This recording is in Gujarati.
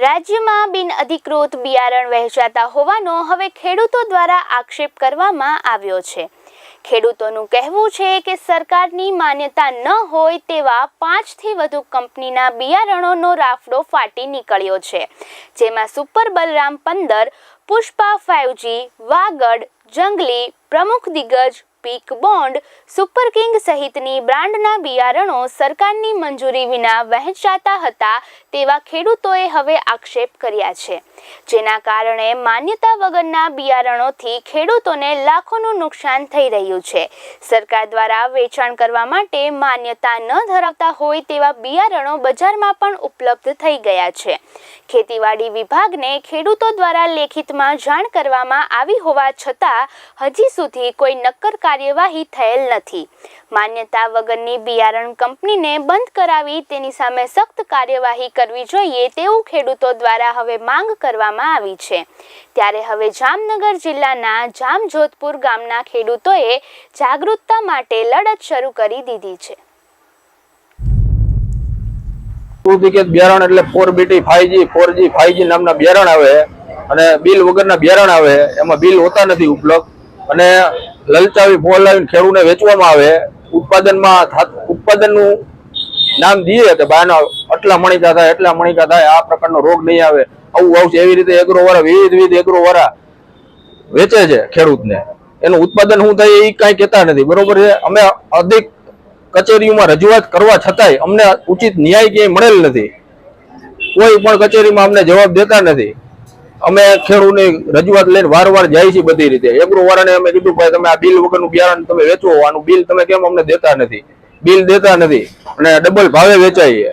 રાજ્યમાં બિનઅધિકૃત બિયારણ વહેંચાતા હોવાનો હવે ખેડૂતો દ્વારા આક્ષેપ કરવામાં આવ્યો છે. ખેડૂતોનું કહેવું છે કે સરકારની માન્યતા ન હોય તેવા પાંચથી વધુ કંપનીના બિયારણોનો રાફડો ફાટી નીકળ્યો છે, જેમાં સુપર બલરામ પંદર, પુષ્પા ફાઇવજી વાગડ, જંગલી, પ્રમુખ દિગ્ગજ પીક બોન્ડ સુપર કિંગ સહિતની બ્રાન્ડના બિયારણો સરકારની મંજૂરી વિના વહેંચાતા હતા તેવા ખેડૂતોએ હવે આક્ષેપ કર્યા છે. જેના કારણે માન્યતા વગરના બિયારણોથી ખેડૂતોને લાખોનું નુકસાન થઈ રહ્યું છે. સરકાર દ્વારા વેચાણ કરવા માટે માન્યતા ન ધરાવતા હોય તેવા બિયારણો બજારમાં પણ ઉપલબ્ધ થઈ ગયા છે. ખેતીવાડી વિભાગને ખેડૂતો દ્વારા લેખિતમાં જાણ કરવામાં આવી હોવા છતાં હજી સુધી કોઈ નક્કર કાર્યવાહી થયેલ નથી. માન્યતા વગરની બિયારણ કંપનીને બંધ કરાવી તેની સામે સખ્ત કાર્યવાહી કરવી જોઈએ તેવું ખેડૂતો દ્વારા હવે માંગ કરવામાં આવી છે. ત્યારે હવે જામનગર જિલ્લાના જામજોધપુર ગામના ખેડૂતોએ જાગૃતતા માટે લડત શરૂ કરી દીધી છે. બિયારણ એટલે four BT five G four G five નામના બિયારણ આવે અને બિલ વગરના બિયારણ આવે, એમાં બિલ હોતા નથી ઉપલબ્ધ. અને લલચાવી, ફોલાવીને ખેડૂને વેચવામાં આવે, ઉત્પાદનમાં ઉત્પાદનનું નામ દઈએ કે બાના આટલા મણિકા થાય, એટલા મણિકા થાય, આ પ્રકારનો રોગ નહીં આવે. આવું આવશે એવી રીતે એગ્રો વાળા વિવિધ વિવિધ એગ્રો વાળા વેચે છે ખેડૂતને. એનું ઉત્પાદન શું થાય એ કાંઈ કહેતા નથી. બરોબર છે? અમે અધિક કચેરીઓમાં રજૂઆત કરવા છતાંય અમને ઉચિત ન્યાય ક્યાંય મળેલ નથી. કોઈ પણ કચેરીમાં અમને જવાબ દેતા નથી. અમે ખેડૂતની રજૂઆત લઈને વારંવાર જાય છે બધી રીતે. એગ્રો વાળાને અમે કીધું, ભાઈ, તમે આ બિલ વગરનું બિયારણ તમે વેચો, આનું બિલ તમે કેમ અમને દેતા નથી? બિલ દેતા નથી અને ડબલ ભાવે વેચાય છે